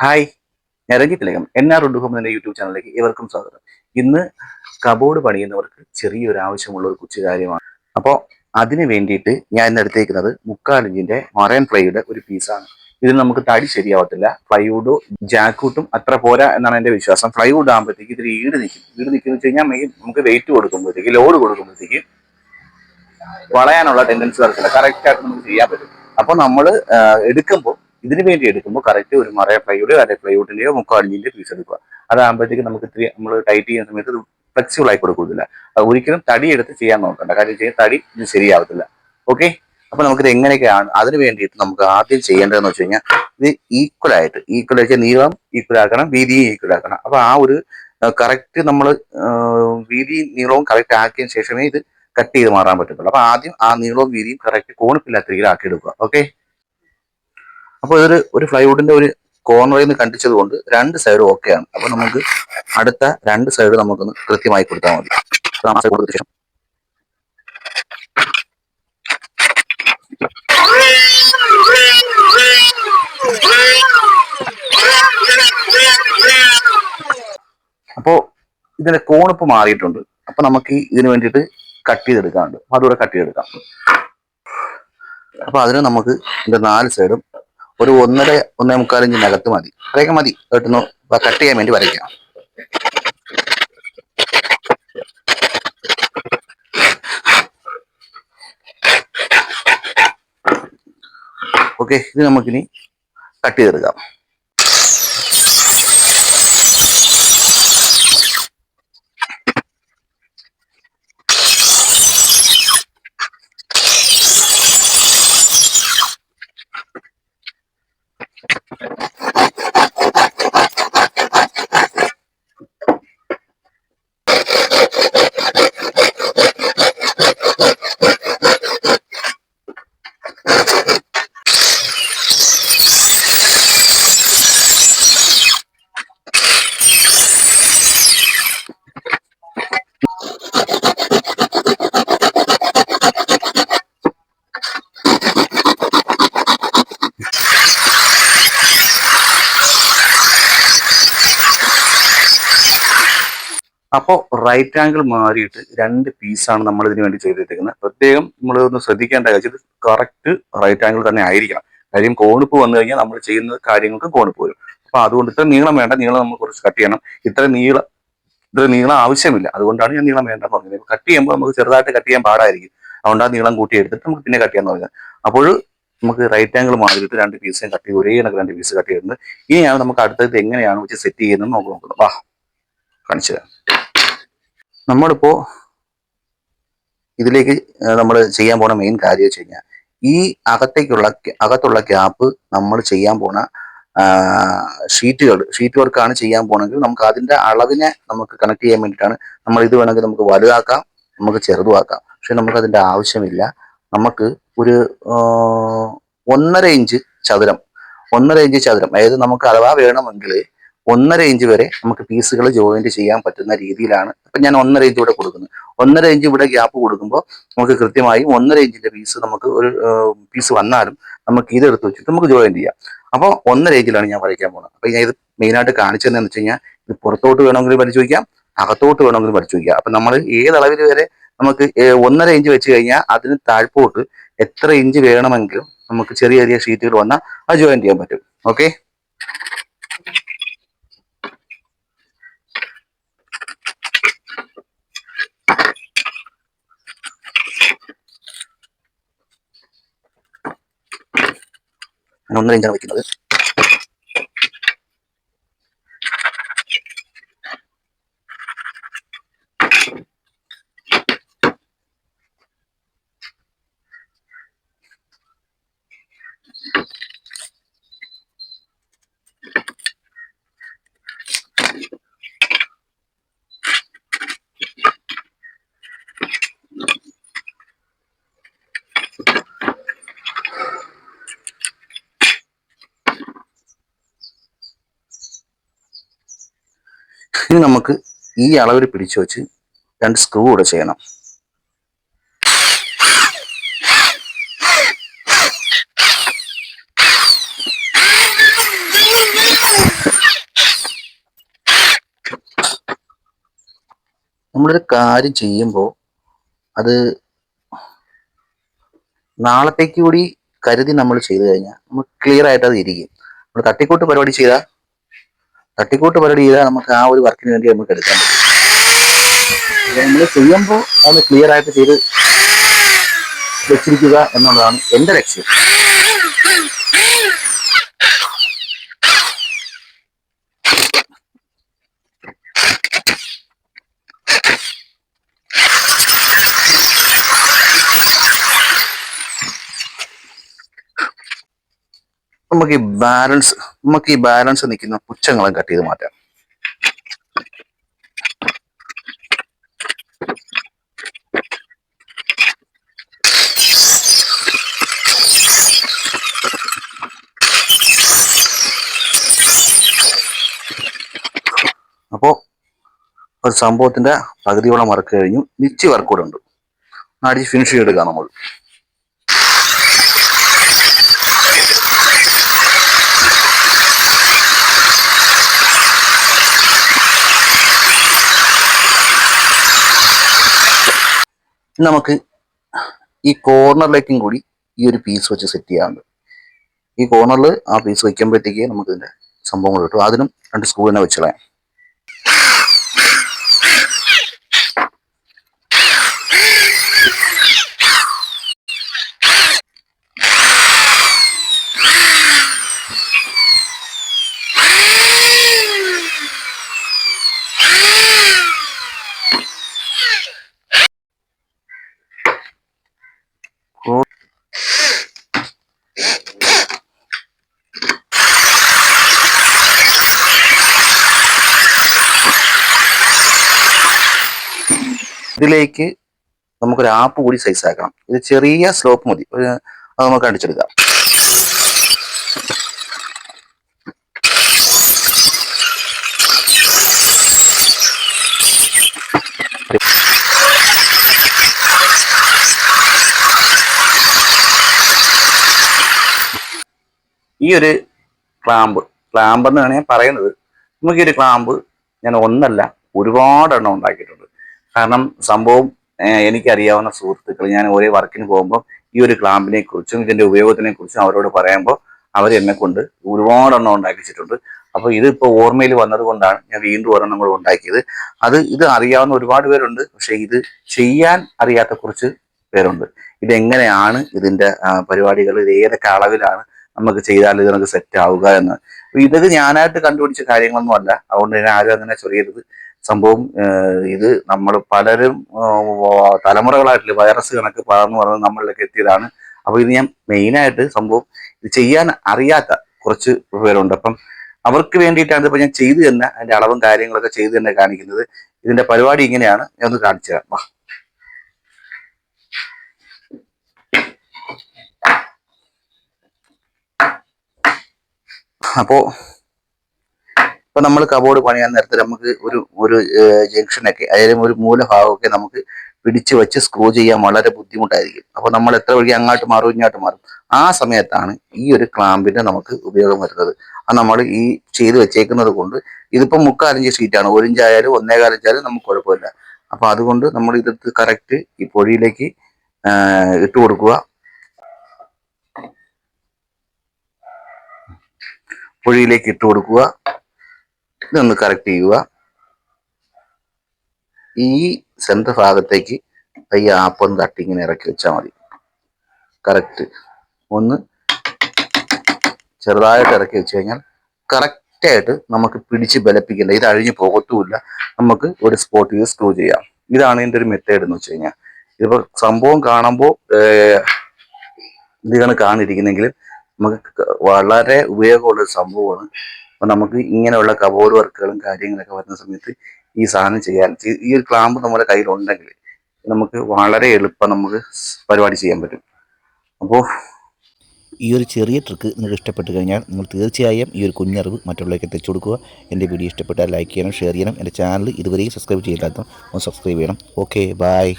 Hi ഞാൻ രഞ്ജിത്ത് തിലകം N R ഉഡുഹം എന്ന YouTube ചാനലിലേക്ക് ഏവർക്കും സ്വാഗതം. ഇന്ന് കബോർഡ് പണിയുന്നവർക്ക് ചെറിയൊരു ആവശ്യമുള്ള ഒരു കൊച്ചു കാര്യമാണ്. അപ്പോൾ അതിന് വേണ്ടിയിട്ട് ഞാൻ ഇന്ന് എടുത്തേക്കുന്നത് മുക്കാലിഞ്ചിന്റെ മറൈൻ ഫ്ലൈയുടെ ഒരു പീസാണ് ഇതിൽ നമുക്ക് തടി ശരിയാവത്തില്ല ഫ്ലൈവുഡോ ജാക്കൂട്ടും അത്ര പോരാ എന്നാണ് എന്റെ വിശ്വാസം. ഫ്ലൈവുഡ് ആകുമ്പോഴത്തേക്ക് ഇതിൽ ഈട് നിൽക്കും ഈട് നിൽക്കുന്ന വെച്ച് കഴിഞ്ഞാൽ നമുക്ക് വെയിറ്റ് കൊടുക്കുമ്പോഴത്തേക്ക് ലോഡ് കൊടുക്കുമ്പോഴത്തേക്ക് വളയാനുള്ള ടെൻഡൻസി വരത്തില്ല. കറക്റ്റായിട്ട് നമുക്ക് ചെയ്യാൻ പറ്റും. അപ്പോൾ നമ്മൾ എടുക്കുമ്പോൾ ഇതിന് വേണ്ടി എടുക്കുമ്പോൾ കറക്റ്റ് ഒരു മറയ ഫ്ലൈവുഡ് അല്ലെ ഫ്ലൈവുഡിന്റെയോ മുക്കാലിഞ്ചിന്റെ പീസ് എടുക്കുക. അതാകുമ്പോഴത്തേക്ക് നമുക്ക് ഇത്തിരി നമ്മൾ ടൈറ്റ് ചെയ്യുന്ന സമയത്ത് ഫ്ലെക്സിബിൾ ആയി കൊടുക്കുന്നില്ല ഒരിക്കലും തടി എടുത്ത് ചെയ്യാൻ നോക്കണ്ട. കാര്യം ചെയ്യാൻ തടി ഇത് ശരിയാവത്തില്ല. ഓക്കെ അപ്പൊ നമുക്കിത് എങ്ങനെയൊക്കെയാണ് അതിന് വേണ്ടിയിട്ട് നമുക്ക് ആദ്യം ചെയ്യേണ്ടതെന്ന് വെച്ച് കഴിഞ്ഞാൽ ഇത് ഈക്വൽ ആയിട്ട് ഈക്വൽ ആയിട്ട് നീളം ഈക്വൽ ആക്കണം വീതിയും ഈക്വൽ ആക്കണം. അപ്പൊ ആ ഒരു കറക്റ്റ് നമ്മൾ വീതിയും നീളവും കറക്റ്റ് ആക്കിയ ശേഷമേ ഇത് കട്ട് ചെയ്ത് മാറാൻ പറ്റത്തുള്ളൂ. അപ്പൊ ആദ്യം ആ നീളവും വീതിയും കറക്റ്റ് കോണിപ്പില്ലാത്ത രീതിയിൽ ആക്കി എടുക്കുക ഓക്കെ അപ്പോൾ ഇതൊരു ഒരു ഫ്ലൈവുഡിന്റെ ഒരു കോർണറിൽ നിന്ന് കണ്ടിച്ചത് കൊണ്ട് രണ്ട് സൈഡും ആണ്. അപ്പൊ നമുക്ക് അടുത്ത രണ്ട് സൈഡ് നമുക്കൊന്ന് കൃത്യമായി കൊടുത്താൽ മതി. അപ്പൊ ആ side കൊടുത്ത ശേഷം. അപ്പോ ഇതിന്റെ കോണിപ്പ് മാറിയിട്ടുണ്ട്. അപ്പൊ നമുക്ക് ഇതിന് വേണ്ടിയിട്ട് കട്ട് ചെയ്തെടുക്കാനുണ്ട്. അതുകൂടെ കട്ട് ചെയ്തെടുക്കാം. അപ്പൊ അതിന് നമുക്ക് ഇതിന്റെ നാല് സൈഡും ഒരു ഒന്നര ഒന്നേ മുക്കാൽ ഇഞ്ചിനകത്ത് മതി. അതൊക്കെ മതി. കേട്ടുന്നു? കട്ട് ചെയ്യാൻ വേണ്ടി വരയ്ക്കാം. ഓക്കെ ഇത് നമുക്കിനി കട്ട് ചെയ്തെടുക്കാം. അപ്പോൾ റൈറ്റ് ആംഗിൾ മാറിയിട്ട് രണ്ട് പീസാണ് നമ്മൾ ഇതിന് വേണ്ടി ചെയ്തിരിക്കുന്നത്. പ്രത്യേകം നമ്മൾ ഒന്ന് ശ്രദ്ധിക്കേണ്ട കാര്യം ഇത് കറക്റ്റ് റൈറ്റ് ആംഗിൾ തന്നെ ആയിരിക്കണം. കാര്യം കോണിപ്പ് വന്നു കഴിഞ്ഞാൽ നമ്മൾ ചെയ്യുന്ന കാര്യങ്ങൾക്ക് കോണിപ്പ് വരും. അപ്പൊ അതുകൊണ്ട് ഇത്ര നീളം വേണ്ട നീളം നമ്മൾ കുറച്ച് കട്ട് ചെയ്യണം. ഇത്ര നീളം ഇത്ര നീളം ആവശ്യമില്ല. അതുകൊണ്ടാണ് ഞാൻ നീളം വേണ്ടെന്ന് പറഞ്ഞത്. കട്ട് ചെയ്യുമ്പോൾ നമുക്ക് ചെറുതായിട്ട് കട്ട് ചെയ്യാൻ പാടായിരിക്കും. അതുകൊണ്ട് ആ നീളം കൂട്ടി എടുത്തിട്ട് നമുക്ക് പിന്നെ കട്ട് ചെയ്യാന്ന് പറഞ്ഞത്. അപ്പോൾ നമുക്ക് റൈറ്റ് ആംഗിൾ മാറിയിട്ട് രണ്ട് പീസും കട്ട് ചെയ്ത് ഒരേ കണക്ക് രണ്ട് പീസ് കട്ട് ചെയ്യുന്നത് ഇനിയാണ് നമുക്ക് അടുത്തത് എങ്ങനെയാണ് വെച്ച് സെറ്റ് ചെയ്യുന്നത് നോക്കി. നോക്കുന്നത് വാ കാണിച്ചു തരാം. നമ്മളിപ്പോ ഇതിലേക്ക് നമ്മൾ ചെയ്യാൻ പോണ മെയിൻ കാര്യം വെച്ച് കഴിഞ്ഞാൽ ഈ അകത്തേക്കുള്ള അകത്തുള്ള ഗ്യാപ്പ് നമ്മൾ ചെയ്യാൻ പോണ ഷീറ്റുകൾ ഷീറ്റ് വർക്കാണ് ചെയ്യാൻ പോണെങ്കിൽ നമുക്ക് അതിന്റെ അളവിനെ നമുക്ക് കണക്ട് ചെയ്യാൻ വേണ്ടിയിട്ടാണ് നമ്മൾ ഇത് വേണമെങ്കിൽ നമുക്ക് വലുതാക്കാം നമുക്ക് ചെറുതുമാക്കാം. പക്ഷെ നമുക്ക് അതിന്റെ ആവശ്യമില്ല. നമുക്ക് ഒരു ഒന്നര ഇഞ്ച് ചതുരം ഒന്നര ഇഞ്ച് ചതുരം അതായത് നമുക്ക് അഥവാ വേണമെങ്കിൽ ഒന്നര ഇഞ്ച് വരെ നമുക്ക് പീസുകൾ ജോയിന്റ് ചെയ്യാൻ പറ്റുന്ന രീതിയിലാണ്. ഇപ്പം ഞാൻ ഒന്നര ഇഞ്ച് ഇവിടെ കൊടുക്കുന്നത്. ഒന്നര ഇഞ്ച് ഇവിടെ ഗ്യാപ്പ് കൊടുക്കുമ്പോൾ നമുക്ക് കൃത്യമായി ഒന്നര ഇഞ്ചിന്റെ പീസ് നമുക്ക് ഒരു പീസ് വന്നാലും നമുക്ക് ഇത് എടുത്ത് വെച്ചിട്ട് നമുക്ക് ജോയിന്റ് ചെയ്യാം. അപ്പോൾ ഒന്നര ഇഞ്ചിലാണ് ഞാൻ വരയ്ക്കാൻ പോകുന്നത്. അപ്പം ഞാൻ ഇത് മെയിനായിട്ട് കാണിച്ചതെന്ന് വെച്ച് കഴിഞ്ഞാൽ ഇത് പുറത്തോട്ട് വേണമെങ്കിൽ വരച്ചു വയ്ക്കാം അകത്തോട്ട് വേണമെങ്കിലും വരച്ചു വയ്ക്കാം. അപ്പം നമ്മൾ ഏത് അളവിൽ വരെ നമുക്ക് ഒന്നര ഇഞ്ച് വെച്ച് കഴിഞ്ഞാൽ അതിന് താഴ്പോട്ട് എത്ര ഇഞ്ച് വേണമെങ്കിലും നമുക്ക് ചെറിയ ചെറിയ ഷീറ്റുകൾ വന്നാൽ അത് ജോയിൻ ചെയ്യാൻ പറ്റും. ഓക്കെ ഒന്നര ഇഞ്ചാണ് വെക്കുന്നത് ഇനി നമുക്ക് ഈ അളവിൽ പിടിച്ചു വെച്ച് രണ്ട് സ്ക്രൂ കൂടെ ചെയ്യണം. നമ്മളൊരു കാര്യം ചെയ്യുമ്പോൾ അത് നാളത്തേക്ക് കൂടി കരുതി നമ്മൾ ചെയ്തു കഴിഞ്ഞാൽ നമുക്ക് ക്ലിയർ ആയിട്ട് അത് ഇരിക്കും. നമ്മൾ തട്ടിക്കൂട്ട് പരിപാടി ചെയ്താൽ തട്ടിക്കൂട്ട് പരിപാടി ചെയ്താൽ നമുക്ക് ആ ഒരു വർക്കിന് വേണ്ടി നമുക്ക് എടുക്കാൻ പറ്റും. നമ്മൾ ചെയ്യുമ്പോൾ ഒന്ന് ക്ലിയർ ആയിട്ട് ചെയ്ത് വെച്ചിരിക്കുക എന്നുള്ളതാണ് എന്റെ ലക്ഷ്യം. നമുക്ക് ബാലൻസ് നമുക്ക് ഈ ബാലൻസ് നിൽക്കുന്ന പുച്ഛങ്ങളും കട്ട് ചെയ്ത് മാറ്റാം. അപ്പോൾ ഒരു സംഭവത്തിന്റെ പകുതിയോളം വർക്ക് കഴിഞ്ഞു. വർക്ക് കൂടെ ഉണ്ട്. അടിച്ച് ഫിനിഷ് ചെയ്തെടുക്കാം നമ്മൾ. നമുക്ക് ഈ കോർണറിലേക്കും കൂടി ഈ ഒരു പീസ് വെച്ച് സെറ്റ് ചെയ്യാറുണ്ട് ഈ കോർണറിൽ ആ പീസ് വയ്ക്കുമ്പോഴത്തേക്ക് നമുക്ക് ഇതിന്റെ സംഭവങ്ങൾ കിട്ടും. അതിനും രണ്ട് സ്ക്രൂ തന്നെ വെച്ച് ഇതിലേക്ക് നമുക്കൊരു ആപ്പ് കൂടി സൈസ് ആക്കണം. ഇത് ചെറിയ സ്ലോപ്പ് മതി. അത് നമുക്ക് അടിച്ചെടുക്കാം. ഈ ഒരു ക്ലാമ്പ് ക്ലാമ്പ് എന്ന് വേണമെങ്കിൽ പറയുന്നത് നമുക്ക് ഈ ഒരു ക്ലാമ്പ് ഞാൻ ഒന്നല്ല ഒരുപാടെണ്ണം ഉണ്ടാക്കിയിട്ടുണ്ട്. കാരണം സംഭവം എനിക്കറിയാവുന്ന സുഹൃത്തുക്കൾ ഞാൻ ഒരേ വർക്കിന് പോകുമ്പോൾ ഈ ഒരു ക്ലാമ്പിനെ കുറിച്ചും ഇതിന്റെ ഉപയോഗത്തിനെ കുറിച്ചും അവരോട് പറയുമ്പോൾ അവർ എന്നെ കൊണ്ട് ഒരുപാടെണ്ണം ഉണ്ടാക്കിച്ചിട്ടുണ്ട്. അപ്പോൾ ഇതിപ്പോ ഓർമ്മയിൽ വന്നത് കൊണ്ടാണ് ഞാൻ വീണ്ടും ഒരെണ്ണം കൂടെ ഉണ്ടാക്കിയത്. അത് ഇത് അറിയാവുന്ന ഒരുപാട് പേരുണ്ട്. പക്ഷെ ഇത് ചെയ്യാൻ അറിയാത്ത കുറച്ച് പേരുണ്ട്. ഇതെങ്ങനെയാണ് ഇതിന്റെ പരിപാടികൾ ഇത് ഏതൊക്കെ അളവിലാണ് നമുക്ക് ചെയ്താൽ ഇത് നമുക്ക് സെറ്റ് ആവുക എന്ന് ഇതൊക്കെ ഞാനായിട്ട് കണ്ടുപിടിച്ച കാര്യങ്ങളൊന്നും അല്ല അതുകൊണ്ട് ഞാൻ ആരും അങ്ങനെ ചൊറിയരുത്. സംഭവം ഇത് നമ്മൾ പലരും തലമുറകളായിട്ട് വൈറസ് കണക്ക് പകർന്നു പറഞ്ഞത് നമ്മളിലേക്ക് എത്തിയതാണ്. അപ്പോൾ ഇത് ഞാൻ മെയിനായിട്ട് സംഭവം ഇത് ചെയ്യാൻ അറിയാത്ത കുറച്ച് പേരുണ്ട്. അപ്പം അവർക്ക് വേണ്ടിയിട്ടാണ് ഇപ്പൊ ഞാൻ ചെയ്തു തന്നെ അതിന്റെ അളവും കാര്യങ്ങളൊക്കെ ചെയ്തു തന്നെ കാണിക്കുന്നത്. ഇതിന്റെ പരിപാടി ഇങ്ങനെയാണ്. ഞാൻ ഒന്ന് കാണിച്ചു തരാം. വാ. അപ്പോ ഇപ്പൊ നമ്മൾ കബോർഡ് പണിയാൻ നേരത്തെ നമുക്ക് ഒരു ഒരു ജംഗ്ഷനൊക്കെ അതായത് ഒരു മൂലഭാഗമൊക്കെ നമുക്ക് പിടിച്ചു വെച്ച് സ്ക്രൂ ചെയ്യാൻ വളരെ ബുദ്ധിമുട്ടായിരിക്കും. അപ്പൊ നമ്മൾ എത്ര വഴി അങ്ങോട്ട് മാറും ഇങ്ങോട്ട് മാറും. ആ സമയത്താണ് ഈ ഒരു ക്ലാമ്പിന്റെ നമുക്ക് ഉപയോഗം വരുന്നത്. അത് നമ്മൾ ഈ ചെയ്ത് വെച്ചേക്കുന്നത് കൊണ്ട് ഇതിപ്പോ മുക്കാലഞ്ച് ഷീറ്റാണ് ഒരിഞ്ചായാലും ഒന്നേകാലഞ്ചായാലും നമുക്ക് കുഴപ്പമില്ല. അപ്പൊ അതുകൊണ്ട് നമ്മൾ ഇതെടുത്ത് കറക്റ്റ് ഈ പൊഴിയിലേക്ക് ഇട്ട് കൊടുക്കുക. പൊഴിയിലേക്ക് ഇട്ട് കൊടുക്കുക. ഇതൊന്ന് കറക്റ്റ് ചെയ്യുക. ഈ സെന്റർ ഭാഗത്തേക്ക് ഈ ആപ്പൊന്ന് തട്ടി ഇങ്ങനെ ഇറക്കി വെച്ചാൽ മതി. കറക്റ്റ് ഒന്ന് ചെറുതായിട്ട് ഇറക്കി വെച്ച് കഴിഞ്ഞാൽ കറക്റ്റായിട്ട് നമുക്ക് പിടിച്ച് ബലപ്പിക്കേണ്ട ഇത് അഴിഞ്ഞു പോകത്തുമില്ല. നമുക്ക് ഒരു സ്പോട്ട് ചെയ്ത് സ്ക്രൂ ചെയ്യാം. ഇതാണ് ഇതിന്റെ ഒരു മെത്തേഡ് എന്ന് വെച്ച് കഴിഞ്ഞാൽ. ഇതിപ്പോൾ സംഭവം കാണുമ്പോൾ ഇതാണ് കാണിരിക്കുന്നെങ്കിൽ നമുക്ക് വളരെ ഉപയോഗമുള്ള ഒരു സംഭവമാണ് അപ്പൊ നമുക്ക് ഇങ്ങനെയുള്ള കബോർഡ് വർക്കുകളും കാര്യങ്ങളൊക്കെ വരുന്ന സമയത്ത് ഈ സാധനം ചെയ്യാൻ ഈ ഒരു ക്ലാമ്പ് നമ്മുടെ കയ്യിൽ ഉണ്ടെങ്കിൽ നമുക്ക് വളരെ എളുപ്പം നമുക്ക് പരിപാടി ചെയ്യാൻ പറ്റും. അപ്പോൾ ഈ ഒരു ചെറിയ ട്രിക്ക് നിങ്ങൾക്ക് ഇഷ്ടപ്പെട്ട് കഴിഞ്ഞാൽ നിങ്ങൾ തീർച്ചയായും ഈ ഒരു കുഞ്ഞറിവ് മറ്റുള്ളവർക്ക് എത്തിച്ചു കൊടുക്കുക. എന്റെ വീഡിയോ ഇഷ്ടപ്പെട്ടാൽ ലൈക്ക് ചെയ്യണം ഷെയർ ചെയ്യണം. എന്റെ ചാനൽ ഇതുവരെയും സബ്സ്ക്രൈബ് ചെയ്യാത്ത ഒന്ന് സബ്സ്ക്രൈബ് ചെയ്യണം. Okay bye